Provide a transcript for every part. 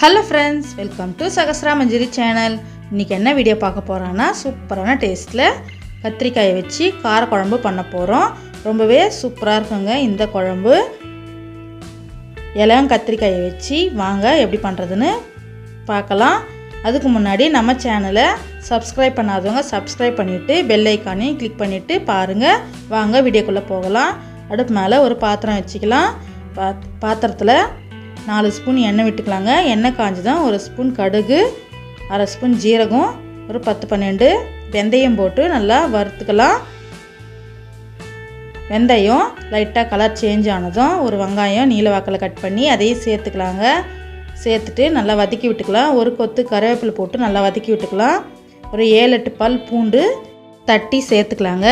Hello friends welcome to Sahasra Manjari channel இன்றைக்கி என்ன video பார்க்க போகிறோன்னா சூப்பரான டேஸ்ட்டில் கத்திரிக்காயை வச்சு காரக்குழம்பு பண்ண போகிறோம் ரொம்பவே சூப்பராக இருக்குங்க இந்த குழம்பு. இளம் கத்திரிக்காயை வச்சு வாங்க எப்படி பண்ணுறதுன்னு பார்க்கலாம். அதுக்கு முன்னாடி நம்ம சேனலை சப்ஸ்கிரைப் பண்ணாதவங்க சப்ஸ்கிரைப் பண்ணிவிட்டு பெல் ஐக்கானையும் கிளிக் பண்ணிவிட்டு பாருங்கள் வாங்க வீடியோக்குள்ளே போகலாம். அடுப்பு மேலே ஒரு பாத்திரம் வச்சுக்கலாம். பாத் பாத்திரத்தில் நாலு ஸ்பூன் எண்ணெய் விட்டுக்கலாங்க. எண்ணெய் காஞ்சதும் ஒரு ஸ்பூன் கடுகு அரை ஸ்பூன் ஜீரகம் ஒரு பத்து பன்னெண்டு வெந்தயம் போட்டு நல்லா வறுத்துக்கலாம். வெந்தயம் லைட்டாக கலர் சேஞ்ச் ஆனதும் ஒரு வெங்காயம் நீல வாக்கில் கட் பண்ணி அதையும் சேர்த்துக்கலாங்க. சேர்த்துட்டு நல்லா வதக்கி விட்டுக்கலாம். ஒரு கொத்து கருவேப்பிலை போட்டு நல்லா வதக்கி விட்டுக்கலாம். ஒரு ஏழு எட்டு பல் பூண்டு தட்டி சேர்த்துக்கலாங்க.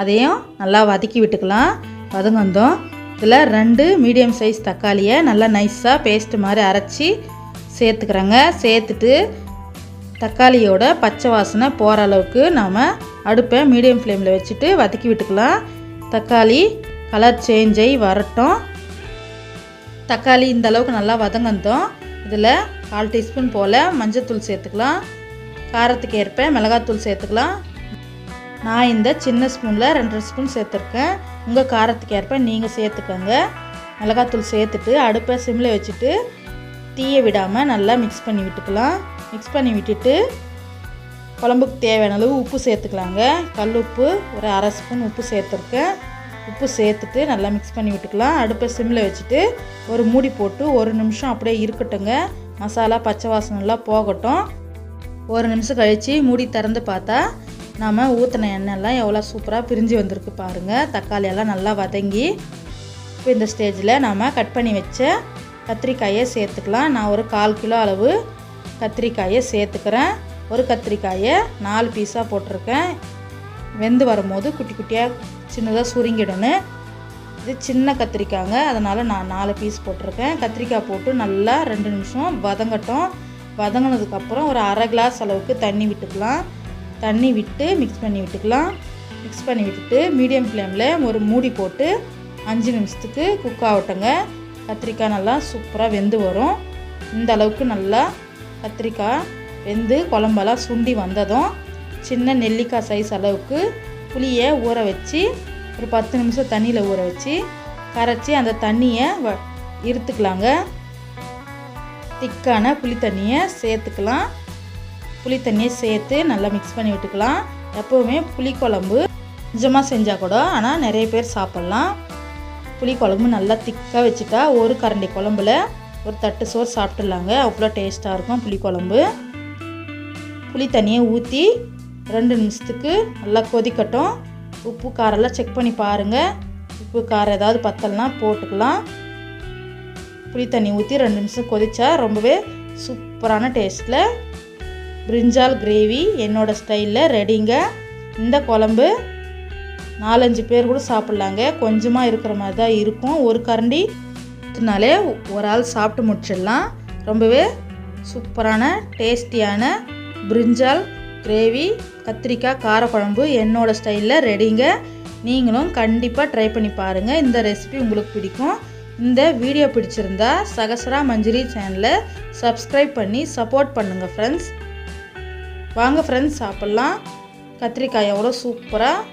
அதையும் நல்லா வதக்கி விட்டுக்கலாம். வதங்கந்தோம் இதில் ரெண்டு மீடியம் சைஸ் தக்காளியை நல்லா நைஸாக பேஸ்ட் மாதிரி அரைச்சி சேர்த்துக்கிறேங்க. சேர்த்துட்டு தக்காளியோட பச்சை வாசனை போகிற அளவுக்கு நாம் அடுப்பை மீடியம் ஃப்ளேமில் வச்சுட்டு வதக்கி விட்டுக்கலாம். தக்காளி கலர் சேஞ்ச் ஆகி வரட்டும். தக்காளி இந்த அளவுக்கு நல்லா வதங்கந்தோம் இதில் கால் டீஸ்பூன் போல் மஞ்சத்தூள் சேர்த்துக்கலாம். காரத்துக்கு ஏற்ப மிளகாத்தூள் சேர்த்துக்கலாம். நான் இந்த சின்ன ஸ்பூனில் ரெண்டரை ஸ்பூன் சேர்த்துருக்கேன். உங்கள் காரத்துக்கு ஏற்ப நீங்கள் சேர்த்துக்கோங்க. மிளகாத்தூள் சேர்த்துட்டு அடுப்பை சிம்மில் வச்சுட்டு தீயை விடாமல் நல்லா மிக்ஸ் பண்ணி விட்டுக்கலாம். மிக்ஸ் பண்ணி விட்டுட்டு குழம்புக்கு தேவையான அளவு உப்பு சேர்த்துக்கலாங்க. கல் உப்பு ஒரு அரை ஸ்பூன் உப்பு சேர்த்துருக்கேன். உப்பு சேர்த்துட்டு நல்லா மிக்ஸ் பண்ணி விட்டுக்கலாம். அடுப்பை சிம்மில் வச்சுட்டு ஒரு மூடி போட்டு ஒரு நிமிஷம் அப்படியே இருக்கட்டுங்க. மசாலா பச்சை வாசனெல்லாம் போகட்டும். ஒரு நிமிஷம் கழித்து மூடி திறந்து பார்த்தா நாம் ஊற்றின எண்ணெய்லாம் எவ்வளோ சூப்பராக பிரிஞ்சு வந்திருக்கு பாருங்கள் தக்காளியெல்லாம் நல்லா வதங்கி இப்போ இந்த ஸ்டேஜில் நாம் கட் பண்ணி வச்ச கத்திரிக்காயை சேர்த்துக்கலாம். நான் ஒரு கால் கிலோ அளவு கத்திரிக்காயை சேர்த்துக்கிறேன். ஒரு கத்திரிக்காயை நாலு பீஸாக போட்டிருக்கேன். வெந்து வரும்போது குட்டி குட்டியாக சின்னதாக சுருங்கிடணும். இது சின்ன கத்திரிக்காய்ங்க அதனால் நான் நாலு பீஸ் போட்டிருக்கேன். கத்திரிக்காய் போட்டு நல்லா ரெண்டு நிமிஷம் வதங்கட்டும். வதங்கினதுக்கப்புறம் ஒரு அரை கிளாஸ் அளவுக்கு தண்ணி விட்டுக்கலாம். தண்ணி விட்டு மிக்ஸ் பண்ணி விட்டுக்கலாம். மிக்ஸ் பண்ணி விட்டுட்டு மீடியம் ஃப்ளேமில் ஒரு மூடி போட்டு அஞ்சு நிமிஷத்துக்கு குக் ஆகட்டுங்க. கத்திரிக்காய் நல்லா சூப்பராக வெந்து வரும். இந்த அளவுக்கு நல்லா கத்திரிக்காய் வெந்து குழம்பெல்லாம் சுண்டி வந்ததும் சின்ன நெல்லிக்காய் சைஸ் அளவுக்கு புளியை ஊற வச்சு ஒரு பத்து நிமிஷம் தண்ணியில் ஊற வச்சு கரைச்சி அந்த தண்ணியை வ இருத்துக்கலாங்க. திக்கான புளி தண்ணியை சேர்த்துக்கலாம். புளி தண்ணியை சேர்த்து நல்லா மிக்ஸ் பண்ணி விட்டுக்கலாம். எப்போவுமே புளிக்குழம்பு கொஞ்சமாக செஞ்சால் கூட ஆனால் நிறைய பேர் சாப்பிட்லாம். புளிக்குழம்பு நல்லா திக்காக வச்சுட்டா ஒரு கரண்டி குழம்புல ஒரு தட்டு சோறு சாப்பிட்டுலாங்க அவ்வளோ டேஸ்ட்டாக இருக்கும் புளிக்குழம்பு புளி தண்ணியை ஊற்றி ரெண்டு நிமிஷத்துக்கு நல்லா கொதிக்கட்டும். உப்பு காரெல்லாம் செக் பண்ணி பாருங்கள் உப்பு காரம் ஏதாவது பத்தலைனா போட்டுக்கலாம். புளி தண்ணி ஊற்றி ரெண்டு நிமிஷம் கொதிச்சா ரொம்பவே சூப்பரான டேஸ்ட்டில் பிரிஞ்சால் கிரேவி என்னோடய ஸ்டைலில் ரெடிங்க இந்த குழம்பு நாலஞ்சு பேர் கூட சாப்பிட்லாங்க. கொஞ்சமாக இருக்கிற மாதிரி தான் இருக்கும். ஒரு கரண்டி ஊற்றினாலே ஒரு ஆள் சாப்பிட்டு முடிச்சிடலாம். ரொம்பவே சூப்பரான டேஸ்டியான பிரிஞ்சால் கிரேவி கத்திரிக்காய் காரக்குழம்பு என்னோடய ஸ்டைலில் ரெடிங்க நீங்களும் கண்டிப்பாக ட்ரை பண்ணி பாருங்கள் இந்த ரெசிபி உங்களுக்கு பிடிக்கும். இந்த வீடியோ பிடிச்சிருந்தா சகசரா மஞ்சரி சேனலை சப்ஸ்கிரைப் பண்ணி சப்போர்ட் பண்ணுங்கள் ஃப்ரெண்ட்ஸ் வாங்க ஃப்ரெண்ட்ஸ் சாப்பிட்லாம். கத்திரிக்காய் எவ்வளோ சூப்பராக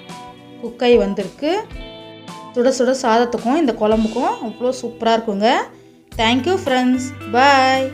குக்காய் வந்திருக்கு. சுட சுட சாதத்துக்கும் இந்த குழம்புக்கும் அவ்வளோ சூப்பராக இருக்குங்க. Thank you friends bye